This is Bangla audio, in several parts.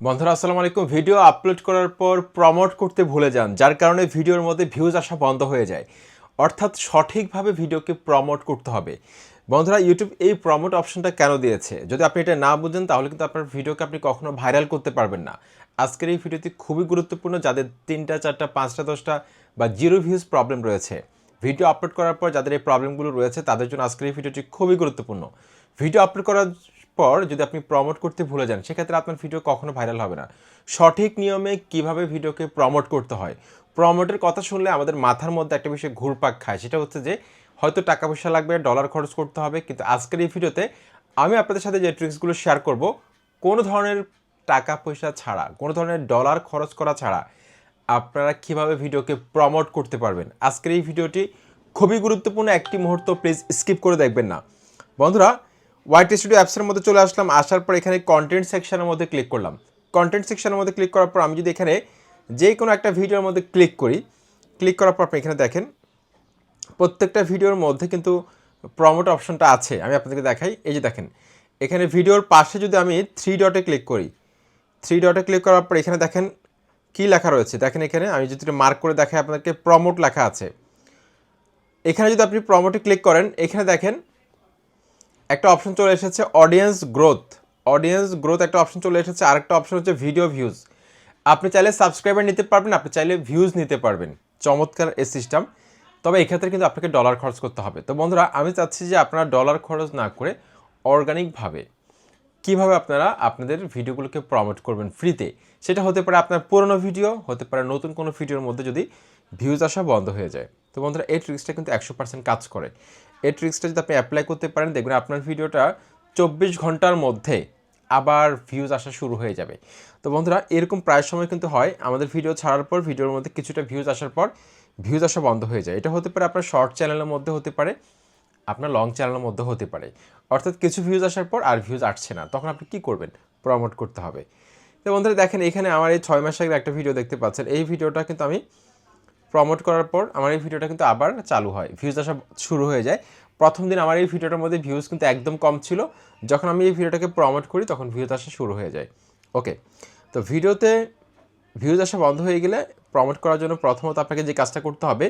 বন্ধুরা আসসালামু আলাইকুম ভিডিও আপলোড করার পর প্রমোট করতে ভুলে যান, যার কারণে ভিডিওর মধ্যে ভিউজ আসা বন্ধ হয়ে যায়। অর্থাৎ সঠিকভাবে ভিডিওকে প্রমোট করতে হবে। বন্ধুরা ইউটিউব এই প্রমোট অপশনটা কেন দিয়েছে? যদি আপনি এটা না বুঝেন, তাহলে কিন্তু আপনার ভিডিওকে আপনি কখনো ভাইরাল করতে পারবেন না। আজকের এই ভিডিওটি খুবই গুরুত্বপূর্ণ, যাদের তিনটা, চারটা, পাঁচটা, দশটা বা জিরো ভিউজ প্রবলেম রয়েছে। ভিডিও আপলোড করার পর যাদের এই প্রবলেমগুলো রয়েছে, তাদের জন্য আজকের এই ভিডিওটি খুবই গুরুত্বপূর্ণ। ভিডিও আপলোড করার পর যদি আপনি প্রমোট করতে ভুলে যান, সেক্ষেত্রে আপনার ভিডিও কখনো ভাইরাল হবে না। সঠিক নিয়মে কীভাবে ভিডিওকে প্রমোট করতে হয়? প্রমোটের কথা শুনলে আমাদের মাথার মধ্যে একটা বিষয় ঘুরপাক খায়। সেটা হচ্ছে যে, হয়তো টাকা পয়সা লাগবে ডলার খরচ করতে হবে, কিন্তু আজকের এই ভিডিওতে আমি আপনাদের সাথে যে ট্রিক্সগুলো শেয়ার করব, কোনো ধরনের টাকা পয়সা ছাড়া, কোনো ধরনের ডলার খরচ করা ছাড়া আপনারা কীভাবে ভিডিওকে প্রমোট করতে পারবেন? আজকের এই ভিডিওটি খুবই গুরুত্বপূর্ণ একটি মুহূর্ত প্লিজ স্কিপ করে দেখবেন না। বন্ধুরা হোয়াইট স্টুডিও অ্যাপসের মধ্যে চলে আসলাম। আসার পর এখানে কন্টেন্ট সেকশনের মধ্যে ক্লিক করলাম। কন্টেন্ট সেকশনের মধ্যে ক্লিক করার পর আমি যদি এখানে যে কোনো একটা ভিডিওর মধ্যে ক্লিক করি ক্লিক করার পর আপনি এখানে দেখেন, প্রত্যেকটা ভিডিওর মধ্যে কিন্তু প্রমোট অপশনটা আছে। আমি আপনাদেরকে দেখাই। এই যে দেখেন, এখানে ভিডিওর পাশে যদি আমি থ্রি ডটে ক্লিক করি থ্রি ডটে ক্লিক করার পর এখানে দেখেন কি লেখা রয়েছে? দেখেন এখানে আমি যদি মার্ক করে দেখাই আপনাদেরকে প্রমোট লেখা আছে। এখানে যদি আপনি প্রমোটে ক্লিক করেন, এখানে দেখেন একটা অপশন চলে এসেছে অডিয়েন্স গ্রোথ অডিয়েন্স গ্রোথ একটা অপশন চলে এসেছে। আরেকটা অপশন হচ্ছে ভিডিও ভিউজ আপনি চাইলে সাবস্ক্রাইবার নিতে পারবেন, আপনি চাইলে ভিউজ নিতে পারবেন। চমৎকার এই সিস্টেম তবে এক্ষেত্রে কিন্তু আপনাকে ডলার খরচ করতে হবে। তো বন্ধুরা, আমি চাচ্ছি যে আপনারা ডলার খরচ না করে অর্গানিকভাবে কীভাবে আপনারা আপনাদের ভিডিওগুলোকে প্রমোট করবেন ফ্রিতে সেটা হতে পারে আপনার পুরনো ভিডিও হতে পারে নতুন কোনো ভিডিওর মধ্যে যদি ভিউজ আসা বন্ধ হয়ে যায়। তো বন্ধুরা, এই ট্রিক্সটা কিন্তু একশো পার্সেন্ট কাজ করে। এই ট্রিক্সটা যদি আপনি অ্যাপ্লাই করতে পারেন, দেখবেন আপনার ভিডিওটা চব্বিশ ঘণ্টার মধ্যে আবার ভিউজ আসা শুরু হয়ে যাবে। তো বন্ধুরা, এরকম প্রায় সময় কিন্তু হয়, আমাদের ভিডিও ছাড়ার পর ভিডিওর মধ্যে কিছুটা ভিউজ আসার পর ভিউজ আসা বন্ধ হয়ে যায়। এটা হতে পারে আপনার শর্ট চ্যানেলের মধ্যে হতে পারে, আপনার লং চ্যানেলের মধ্যে হতে পারে। অর্থাৎ কিছু ভিউজ আসার পর আর ভিউজ আসছে না। তখন আপনি কী করবেন? প্রমোট করতে হবে। তো বন্ধুরা, দেখেন এখানে আমার এই ছয় মাস আগের একটা ভিডিও দেখতে পাচ্ছেন। এই ভিডিওটা কিন্তু আমি প্রমোট করার পর আমার এই ভিডিওটা কিন্তু আবার চালু হয়। ভিউজ আসা শুরু হয়ে যায়। প্রথম দিন আমার এই ভিডিওটার মধ্যে ভিউজ কিন্তু একদম কম ছিল। যখন আমি এই ভিডিওটাকে প্রমোট করি, তখন ভিউজ আসা শুরু হয়ে যায়। ওকে তো ভিডিওতে ভিউজ আসা বন্ধ হয়ে গেলে প্রমোট করার জন্য প্রথমত আপনাকে যে কাজটা করতে হবে,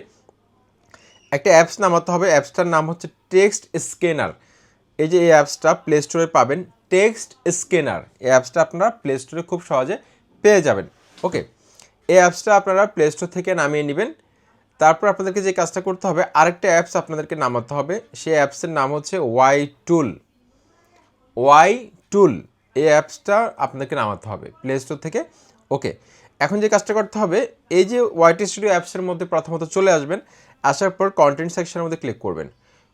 একটা অ্যাপস নামাতে হবে। অ্যাপসটার নাম হচ্ছে টেক্সট স্ক্যানার এই যে এই অ্যাপসটা প্লে স্টোরে পাবেন। টেক্সট স্ক্যানার এই অ্যাপসটা আপনারা প্লে স্টোরে খুব সহজে পেয়ে যাবেন। ওকে এই অ্যাপসটা আপনারা প্লে স্টোর থেকে নামিয়ে নেবেন। তারপর আপনাদেরকে যে কাজটা করতে হবে, আরেকটা অ্যাপস আপনাদেরকে নামাতে হবে। সেই অ্যাপসের নাম হচ্ছে ওয়াই টুল ওয়াই টুল এই অ্যাপসটা আপনাদেরকে নামাতে হবে প্লে স্টোর থেকে। ওকে এখন যে কাজটা করতে হবে, এই যে ওয়াইটি স্টুডিও অ্যাপসের মধ্যে প্রথমত চলে আসবেন। আসার পর কন্টেন্ট সেকশনের মধ্যে ক্লিক করবেন।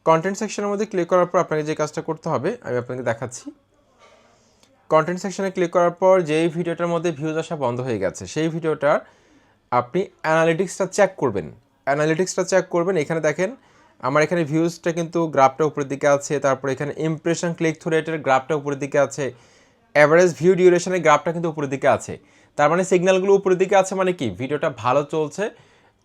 কন্টেন্ট সেকশনের মধ্যে ক্লিক করার পর আপনাকে যে কাজটা করতে হবে, আমি আপনাকে দেখাচ্ছি। কন্টেন্ট সেকশনে ক্লিক করার পর যেই ভিডিওটার মধ্যে ভিউজ আসা বন্ধ হয়ে গেছে, সেই ভিডিওটার আপনি অ্যানালিটিক্সটা চেক করবেন। অ্যানালিটিক্সটা চেক করবেন, এখানে দেখেন আমার এখানে ভিউজটা কিন্তু গ্রাফটা উপরের দিকে আছে, তারপর এখানে ইমপ্রেশন ক্লিক থ্রু রেটের গ্রাফটা উপরের দিকে আছে অ্যাভারেজ ভিউ ডিউরেশনের গ্রাফটা কিন্তু উপরের দিকে আছে। তার মানে সিগন্যালগুলো উপরের দিকে আছে মানে কি? ভিডিওটা ভালো চলছে,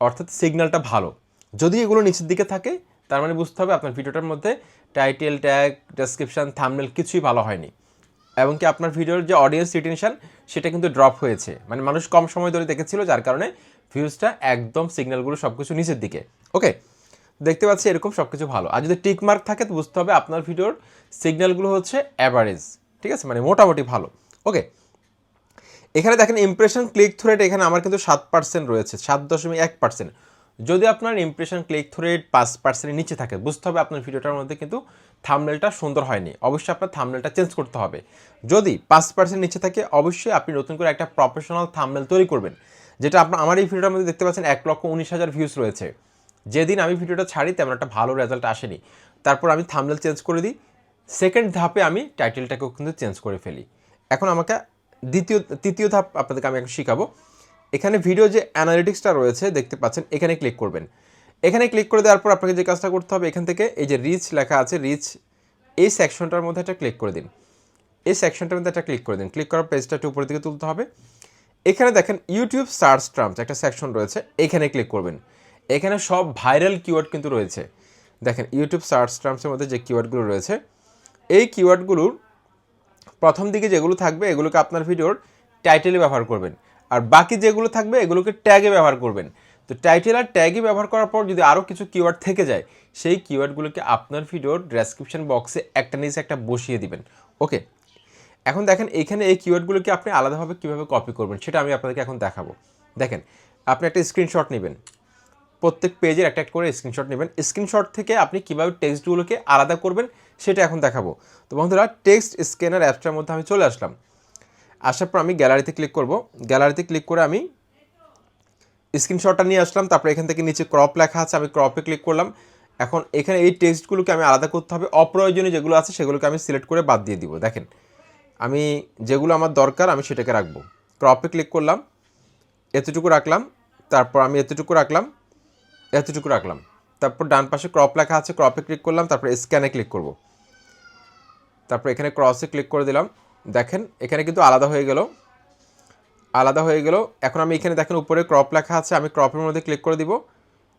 অর্থাৎ সিগন্যালটা ভালো। যদি এগুলো নিচের দিকে থাকে, তার মানে বুঝতে হবে আপনার ভিডিওটার মধ্যে টাইটেল ট্যাগ ডেসক্রিপশন থামনেল কিছুই ভালো হয়নি। এবং কি আপনার ভিডিওর যে অডিয়েন্স রিটেনশন সেটা কিন্তু ড্রপ হয়েছে। মানে মানুষ কম সময় ধরে দেখেছিল, যার কারণে ভিউজটা একদম সিগন্যালগুলো সব কিছু নিচের দিকে। ওকে দেখতে পাচ্ছি এরকম সব কিছু ভালো। আর যদি টিকমার্ক থাকে, তো বুঝতে হবে আপনার ভিডিওর সিগন্যালগুলো হচ্ছে অ্যাভারেজ ঠিক আছে? মানে মোটামুটি ভালো। ওকে এখানে দেখেন ইমপ্রেশন ক্লিক থ্রু রেট এখানে আমার কিন্তু সাত পার্সেন্ট রয়েছে, সাত দশমিক এক পার্সেন্ট যদি আপনার ইমপ্রেশন ক্লিক থ্রু রেট পাঁচ পার্সেন্টের নিচে থাকে, বুঝতে হবে আপনার ভিডিওটার মধ্যে কিন্তু থামনেলটা সুন্দর হয়নি। অবশ্যই আপনার থামনেলটা চেঞ্জ করতে হবে। যদি পাঁচ পার্সেন্ট নিচে থাকে, অবশ্যই আপনি নতুন করে একটা প্রফেশনাল থামনেল তৈরি করবেন। যেটা আপনার আমার এই ভিডিওটার মধ্যে দেখতে পাচ্ছেন এক লক্ষ উনিশ হাজার ভিউজ রয়েছে। যেদিন আমি ভিডিওটা ছাড়ি, তেমন একটা ভালো রেজাল্ট আসেনি। তারপর আমি থামনেল চেঞ্জ করে দিই। সেকেন্ড ধাপে আমি টাইটেলটাকেও কিন্তু চেঞ্জ করে ফেলি। এখন আমাকে দ্বিতীয়, তৃতীয় ধাপ আপনাদেরকে আমি এখন শিখাবো। এখানে ভিডিও যে অ্যানালিটিক্সটা রয়েছে, দেখতে পাচ্ছেন, এখানে ক্লিক করবেন। এখানে ক্লিক করে দেওয়ার পর আপনাকে যে কাজটা করতে হবে, এখান থেকে এই যে রিচ লেখা আছে রিচ এই সেকশনটার মধ্যে একটা ক্লিক করে দিন। এই সেকশনটার মধ্যে একটা ক্লিক করে দিন। ক্লিক করার পেজটা একটু উপরের দিকে তুলতে হবে। এখানে দেখেন ইউটিউব সার্চ টার্মস একটা সেকশন রয়েছে, এখানে ক্লিক করবেন। এখানে সব ভাইরাল কিওয়ার্ড কিন্তু রয়েছে। দেখেন ইউটিউব সার্চ টার্মসের মধ্যে যে কিওয়ার্ডগুলো রয়েছে, এই কিওয়ার্ডগুলোর প্রথম দিকে যেগুলো থাকবে, এগুলোকে আপনার ভিডিওর টাইটেলে ব্যবহার করবেন। আর বাকি যেগুলো থাকবে, এগুলোকে ট্যাগে ব্যবহার করবেন। তো টাইটেল আর ট্যাগই ব্যবহার করার পর যদি আরও কিছু কিওয়ার্ড থেকে যায়, সেই কিওয়ার্ডগুলোকে আপনার ভিডিওর ডেসক্রিপশন বক্সে একটা নিচে একটা বসিয়ে দিবেন। ওকে এখন দেখেন এইখানে এই কিওয়ার্ডগুলোকে আপনি আলাদাভাবে কীভাবে কপি করবেন, সেটা আমি আপনাদেরকে এখন দেখাবো। দেখেন, আপনি একটা স্ক্রিনশট নেবেন। প্রত্যেক পেজের একটা একটা করে স্ক্রিনশট নেবেন। স্ক্রিনশট থেকে আপনি কীভাবে টেক্সটগুলোকে আলাদা করবেন, সেটা এখন দেখাবো। তো বন্ধুরা টেক্সট স্ক্যানার অ্যাপসটার মধ্যে আমি চলে আসলাম। আসার পর আমি গ্যালারিতে ক্লিক করব। গ্যালারিতে ক্লিক করে আমি স্ক্রিনশটটা নিয়ে আসলাম, তারপরে এখান থেকে নিচে ক্রপ লেখা আছে, আমি ক্রপে ক্লিক করলাম। এখন এখানে এই টেক্সটগুলোকে আমি আলাদা করতে হবে, অপ্রয়োজনীয় যেগুলো আছে সেগুলোকে আমি সিলেক্ট করে বাদ দিয়ে দিব। দেখেন, আমি যেগুলো আমার দরকার আমি সেটাকে রাখব। ক্রপে ক্লিক করলাম, এতটুকু রাখলাম, তারপর আমি এতটুকু রাখলাম এতটুকু রাখলাম। তারপর ডান পাশে ক্রপ লেখা আছে ক্রপে ক্লিক করলাম, তারপর স্ক্যানে ক্লিক করব। তারপর এখানে ক্রসে ক্লিক করে দিলাম। দেখেন, এখানে কিন্তু আলাদা হয়ে গেল। আলাদা হয়ে গেল। এখন আমি এখানে দেখেন উপরে ক্রপ লেখা আছে, আমি ক্রপের মধ্যে ক্লিক করে দিব।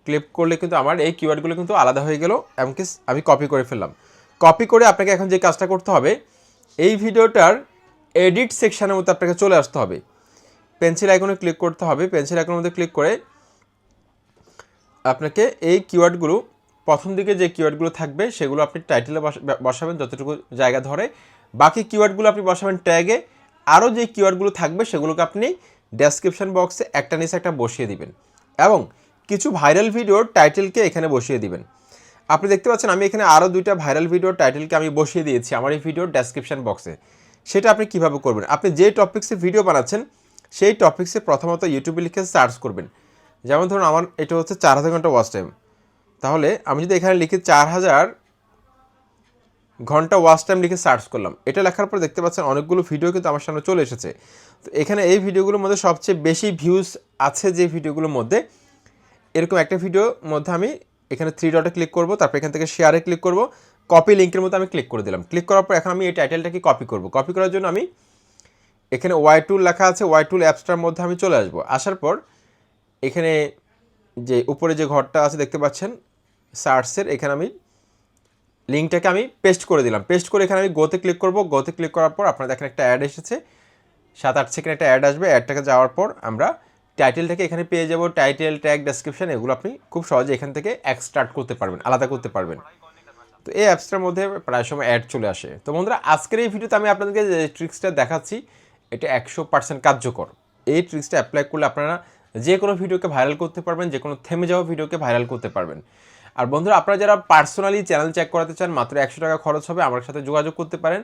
ক্লিক করলে কিন্তু আমার এই কিওয়ার্ডগুলো কিন্তু আলাদা হয়ে গেল, এমনকি আমি কপি করে ফেললাম। কপি করে আপনাকে এখন যে কাজটা করতে হবে, এই ভিডিওটার এডিট সেকশানের মধ্যে আপনাকে চলে আসতে হবে। পেন্সিল আইকনে ক্লিক করতে হবে পেন্সিল আইকনের মধ্যে ক্লিক করে আপনাকে এই কিওয়ার্ডগুলো প্রথম দিকে যে কিওয়ার্ডগুলো থাকবে, সেগুলো আপনি টাইটেলে বসাবেন, যতটুকু জায়গা ধরে। বাকি কিওয়ার্ডগুলো আপনি বসাবেন ট্যাগে আরও যে কিওয়ার্ডগুলো থাকবে সেগুলোকে আপনি ডেসক্রিপশন বক্সে একটা নিচে একটা বসিয়ে দিবেন এবং কিছু ভাইরাল ভিডিওর টাইটেলকে এখানে বসিয়ে দিবেন। আপনি দেখতে পাচ্ছেন আমি এখানে আরও দুইটা ভাইরাল ভিডিওর টাইটেলকে আমি বসিয়ে দিয়েছি আমার এই ভিডিওর ডেসক্রিপশন বক্সে সেটা আপনি কীভাবে করবেন? আপনি যে টপিক্সে ভিডিও বানাচ্ছেন, সেই টপিক্সে প্রথমত ইউটিউবে লিখে সার্চ করবেন। যেমন ধরুন আমার, এটা হচ্ছে চার হাজার ঘণ্টা ওয়াচ টাইম তাহলে আমি যদি এখানে লিখি চার হাজার ঘণ্টা ওয়াচ টাইম লিখে সার্চ করলাম। এটা লেখার পর দেখতে পাচ্ছেন অনেকগুলো ভিডিও কিন্তু আমার সামনে চলে এসেছে। তো এখানে এই ভিডিওগুলোর মধ্যে সবচেয়ে বেশি ভিউজ আছে যে ভিডিওগুলোর মধ্যে, এরকম একটা ভিডিওর মধ্যে আমি এখানে থ্রি ডটে ক্লিক করব, তারপর এখান থেকে শেয়ারে ক্লিক করব কপি লিঙ্কের মধ্যে আমি ক্লিক করে দিলাম। ক্লিক করার পর এখন আমি এই টাইটেলটাকে কপি করব। কপি করার জন্য আমি এখানে ওয়াই টুল লেখা আছে ওয়াই টুল অ্যাপসটার মধ্যে আমি চলে আসব। আসার পর এখানে যে উপরে যে ঘরটা আছে দেখতে পাচ্ছেন সার্চের এখানে আমি লিঙ্কটাকে আমি পেস্ট করে দিলাম। পেস্ট করে এখানে আমি গোতে ক্লিক করব। গোতে ক্লিক করার পর আপনারা দেখেন একটা অ্যাড এসেছে। সাত আট সেকেন্ড একটা অ্যাড আসবে। অ্যাডটাকে যাওয়ার পর আমরা টাইটেলটাকে এখানে পেয়ে যাব। টাইটেল, ট্যাগ ডেসক্রিপশন এগুলো আপনি খুব সহজে এখান থেকে এক্সট্রাক্ট করতে পারবেন, আলাদা করতে পারবেন। তো এই অ্যাপসটার মধ্যে প্রায় সময় অ্যাড চলে আসে। তো বন্ধুরা, আজকের এই ভিডিওতে আমি আপনাদেরকে যে ট্রিক্সটা দেখাচ্ছি, এটা একশো পার্সেন্ট কার্যকর। এই ট্রিক্সটা অ্যাপ্লাই করলে আপনারা যে কোনো ভিডিওকে ভাইরাল করতে পারবেন, যে কোনো থেমে যাওয়া ভিডিওকে ভাইরাল করতে পারবেন। আর বন্ধুরা, আপনারা যারা পার্সোনালি চ্যানেল চেক করাতে চান, মাত্র একশো টাকা খরচ হবে, আমার সাথে যোগাযোগ করতে পারেন।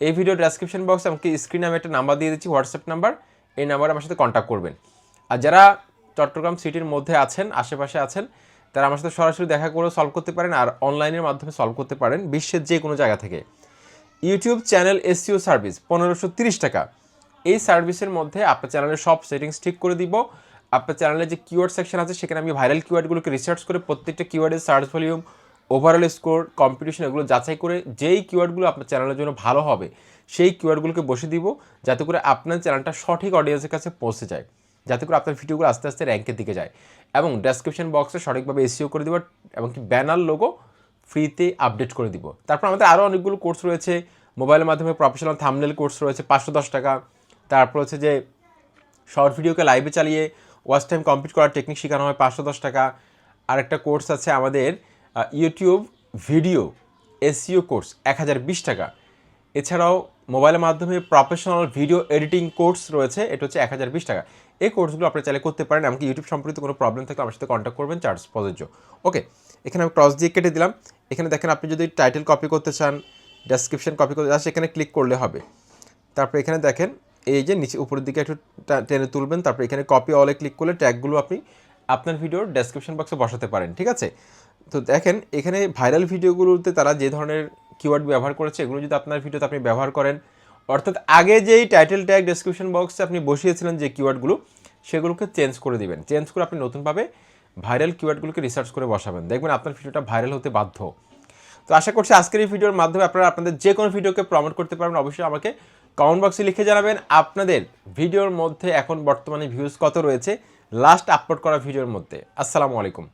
এই ভিডিও ডেসক্রিপশন বক্সে আমাকে স্ক্রিনে আমি একটা নাম্বার দিয়ে দিচ্ছি হোয়াটসঅ্যাপ নাম্বার এই নাম্বারে আমার সাথে কন্ট্যাক্ট করবেন। আর যারা চট্টগ্রাম সিটির মধ্যে আছেন, আশেপাশে আছেন, তারা আমার সাথে সরাসরি দেখা করে সলভ করতে পারেন আর অনলাইনের মাধ্যমে সলভ করতে পারেন বিশ্বের যে কোনো জায়গা থেকে। ইউটিউব চ্যানেল এসিও সার্ভিস পনেরোশো টাকা। এই সার্ভিসের মধ্যে আপনার চ্যানেলের সব সেটিংস ঠিক করে দিব। আপনার চ্যানেলে যে কিওয়ার্ড সেকশন আছে, সেখানে আমি ভাইরাল কিওয়ার্ডগুলোকে রিসার্চ করে প্রত্যেকটা কিওয়ার্ডের search volume overall score competition এগুলো যাচাই করে যেই কিওয়ার্ডগুলো আপনার চ্যানেলের জন্য ভালো হবে, সেই কিওয়ার্ডগুলোকে বসে দিব, যাতে করে আপনার চ্যানেলটা সঠিক অডিয়েন্সের কাছে পৌঁছে যায়, যাতে করে আপনার ভিডিওগুলো আস্তে আস্তে র্যাঙ্কের দিকে যায়। এবং ডেসক্রিপশন বক্সে সঠিকভাবে এসিও করে দিব, এবং কি ব্যানার লোগো ফ্রিতে আপডেট করে দিব। তারপর আমাদের আরও অনেকগুলো কোর্স রয়েছে মোবাইলের মাধ্যমে প্রফেশনাল থামনেল কোর্স রয়েছে, পাঁচশো দশ টাকা। তারপর হচ্ছে যে শর্ট ভিডিওকে লাইভে চালিয়ে ওয়াচ টাইম কমপ্লিট করার টেকনিক শেখানো হয় পাঁচশো দশ টাকা। আর একটা কোর্স আছে আমাদের ইউটিউব ভিডিও এসিও কোর্স এক হাজার বিশ টাকা। এছাড়াও মোবাইলের মাধ্যমে প্রফেশনাল ভিডিও এডিটিং কোর্স রয়েছে, এটা হচ্ছে এক হাজার বিশ টাকা। এই কোর্সগুলো আপনি চাইলে করতে পারেন, এমনকি ইউটিউব সম্পর্কিত কোনো প্রবলেম থাকলে আমার সাথে কন্ট্যাক্ট করবেন চার্জ প্রযোজ্য। ওকে এখানে আমি ক্রস দিয়ে কেটে দিলাম। এখানে দেখেন আপনি যদি টাইটেল কপি করতে চান ডেসক্রিপশন কপি করতে চান, সেখানে ক্লিক করলে হবে। তারপর এখানে দেখেন এই যে নিচে উপরের দিকে একটু টেনে তুলবেন, তারপর এখানে কপি অলে ক্লিক করলে ট্যাগগুলো আপনি আপনার ভিডিওর ডেসক্রিপশন বক্সে বসাতে পারেন, ঠিক আছে? তো দেখেন, এখানে ভাইরাল ভিডিওগুলোতে তারা যে ধরনের কিওয়ার্ড ব্যবহার করেছে, এগুলো যদি আপনার ভিডিওতে আপনি ব্যবহার করেন, অর্থাৎ আগে যেই টাইটেল ট্যাগ ডেসক্রিপশন বক্সে আপনি বসিয়েছিলেন যে কিওয়ার্ডগুলো সেগুলোকে চেঞ্জ করে দিবেন। চেঞ্জ করে আপনি নতুনভাবে ভাইরাল কিওয়ার্ডগুলোকে রিসার্চ করে বসাবেন। দেখবেন আপনার ভিডিওটা ভাইরাল হতে বাধ্য। তো আশা করছি আজকের এই ভিডিওর মাধ্যমে আপনারা আপনাদের যে কোনো ভিডিওকে প্রমোট করতে পারবেন, অবশ্যই আমাকে কমেন্ট বক্সে লিখে জানাবেন আপনাদের ভিডিওর মধ্যে এখন বর্তমানে ভিউজ কত রয়েছে লাস্ট আপলোড করা ভিডিওর মধ্যে। আসসালামু আলাইকুম।